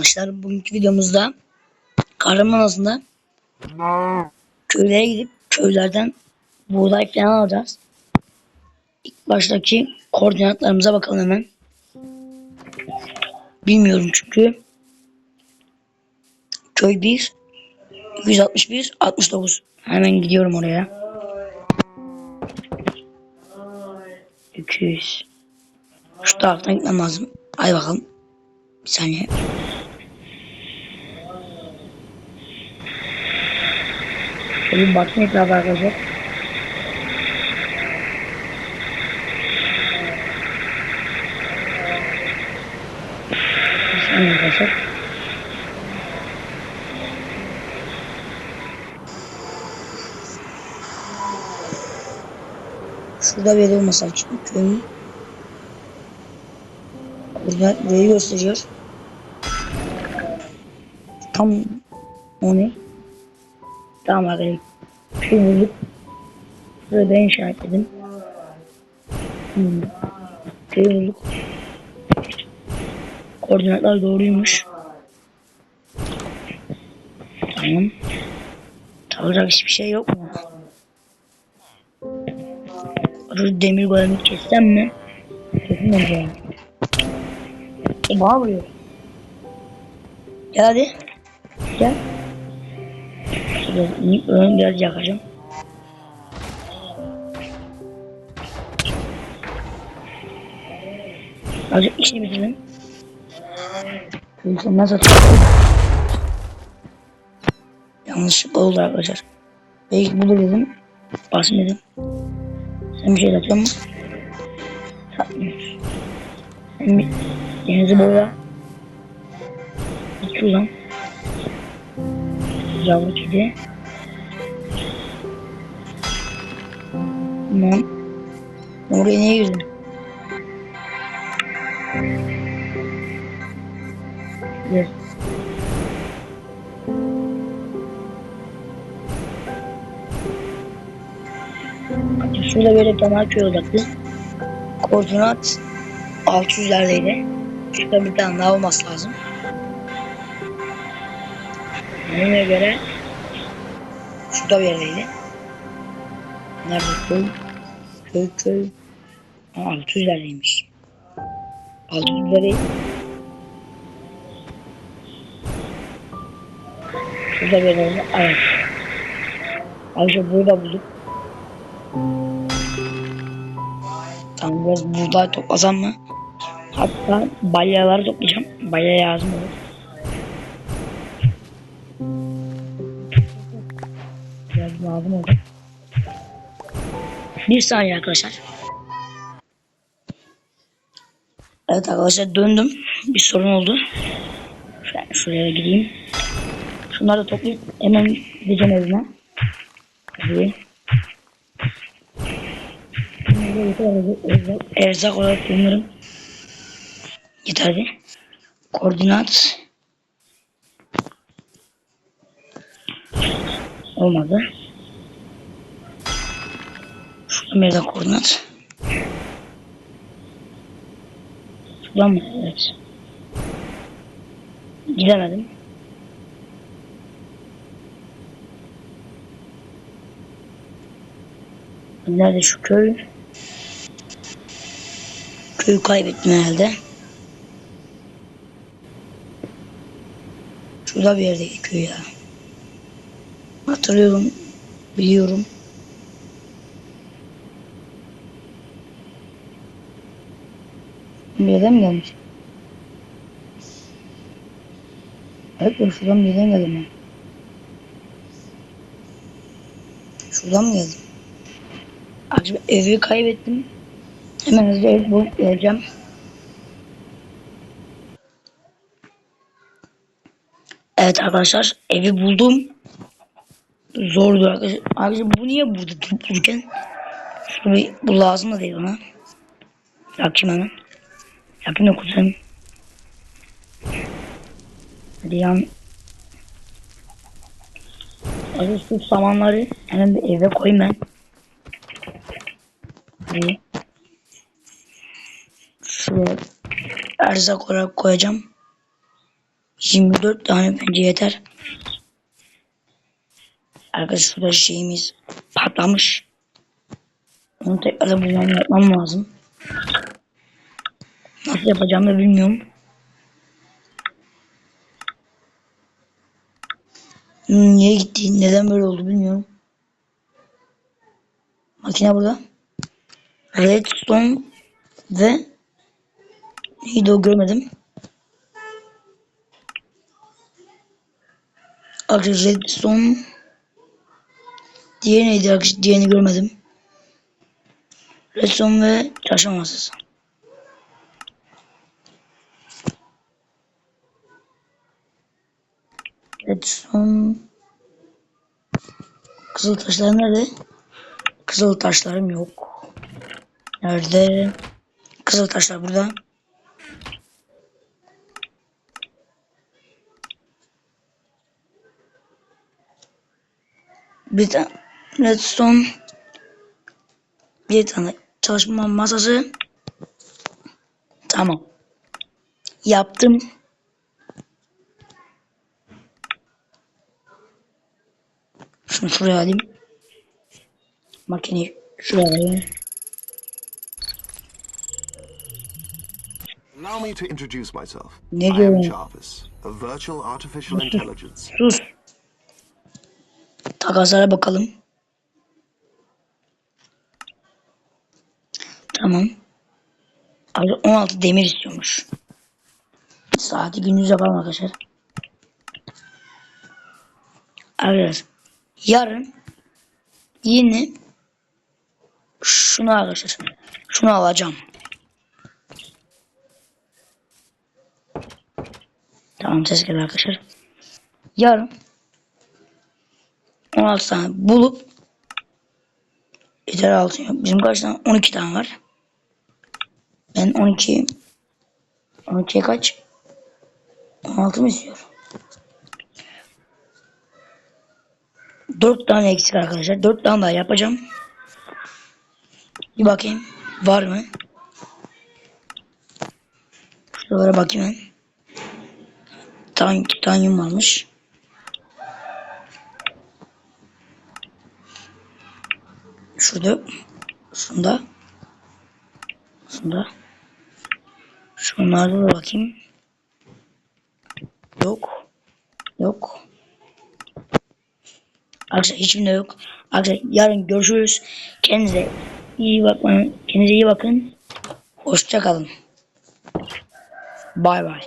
arkadaşlar. Bugünkü videomuzda Kahraman Adası'nda köylere gidip köylerden buğday falan alacağız. İlk baştaki koordinatlarımıza bakalım hemen. Bilmiyorum çünkü. Köy 1 261 69. Hemen gidiyorum oraya. 200 Şu taraftan gitmem lazım. Hadi bakalım. Bir saniye. Şöyle bir bakayım etrafa arkadaşlar. Şurada bir olmasa için köyün koordinat burayı gösteriyor. Tam o ne? Tamam arkadaşlar. Şu bulduk. Şurada ben işaretledim. Hmm. Köyü bulduk. Koordinatlar doğruymuş. Tamam. Alacak hiçbir şey yok mu? Şu demir golemi kessem mi? Kesin olacağım. E bana vuruyor. Gel hadi. Gel. Şurada ön biraz yakacağım. Azıcık işini bitirelim. Sen nasıl atıyorsun? Yanlışlıkla oldu arkadaşlar. Belki burada dedim. Basmadım. Sen bir şey atıyor musun? Satmıyorsun. Sen bir denizi boya. Git şuradan. Yavru kedi. Tamam. Oraya niye girdin? Gel. Şurada böyle damar köy odaklı. Koordinat 600'lerdeydi. Şurada bir tane daha olması lazım. Buna göre şurada bir yerdeydi. Nerede köy? Köy köy. Aa, 600'lerdeymiş. 600'leri Şurada bir yerdeydi. Evet. Ayrıca burada bulduk. Tamam biraz buğday toplasam mı? Hatta balyaları toplayacağım. Balya lazım olur. Lazım olur. Bir saniye arkadaşlar. Evet arkadaşlar döndüm. Bir sorun oldu. Şöyle şuraya gideyim. Şunları da toplayıp hemen gideceğim evime. Hadi. Erzak, erzak olarak kullanırım. Yeterli. Koordinat. Olmadı. De koordinat. Şuradan mı? Evet. Gidemedim. Nerede şu köy? Köyü kaybettim herhalde. Şurada bir yerdeydi köy ya. Hatırlıyorum. Biliyorum. Bir mi gelmiş? Evet ben şuradan bir yerden geldim ben. Şuradan mı geldim? Acaba evi kaybettim. Hemen hızlı ev bulup geleceğim. Evet arkadaşlar evi buldum. Zordu arkadaşlar. Arkadaşlar bu niye burada dururken? Bu lazım da değil bana. Yakayım hemen. Yakayım da kuzenim. Hadi. Arkadaşlar şu samanları hemen bir eve koyayım ben. Hadi. Şuraya erzak olarak koyacağım. 24 tane bence yeter. Arkadaşlar şurada şeyimiz patlamış. Onu tekrar bulmam lazım. Nasıl yapacağımı bilmiyorum. Hmm, Niye gitti? Neden böyle oldu bilmiyorum. Makine burada. Redstone ve neydi o görmedim. Arkadaşlar redstone diğeri neydi arkadaşlar? Diğerini görmedim. Redstone ve çarşamba masası. Redstone Kızıl taşlar nerede? Kızıl taşlarım yok. Nerede? Kızıl taşlar burada. Bir tane redstone bir tane çalışma masası tamam yaptım şunu şuraya alayım. Makineyi şuraya alayım. Allow me to introduce myself. Ne I am? Jarvis, a virtual artificial intelligence. sus. Takaslara bakalım. Tamam. Abi 16 demir istiyormuş. Saati gündüz yapalım arkadaşlar. Arkadaşlar yarın yine şunu arkadaşlar şunu alacağım Tamam ses geldi arkadaşlar. Yarın 16 tane bulup yeter altın yok. Bizim kaç tane? 12 tane var. Ben 12 12'ye kaç? 16 mı istiyor? 4 tane eksik arkadaşlar. 4 tane daha yapacağım. Bir bakayım. Var mı? Şuralara bakayım ben. Tan titanyum varmış. Şurada. Şunda. Şunda. Şunlarda da bakayım. Yok. Yok. Arkadaşlar hiçbirinde yok. Arkadaşlar yarın görüşürüz. Kendinize iyi bakın. Kendinize iyi bakın. Hoşça kalın. Bay bay.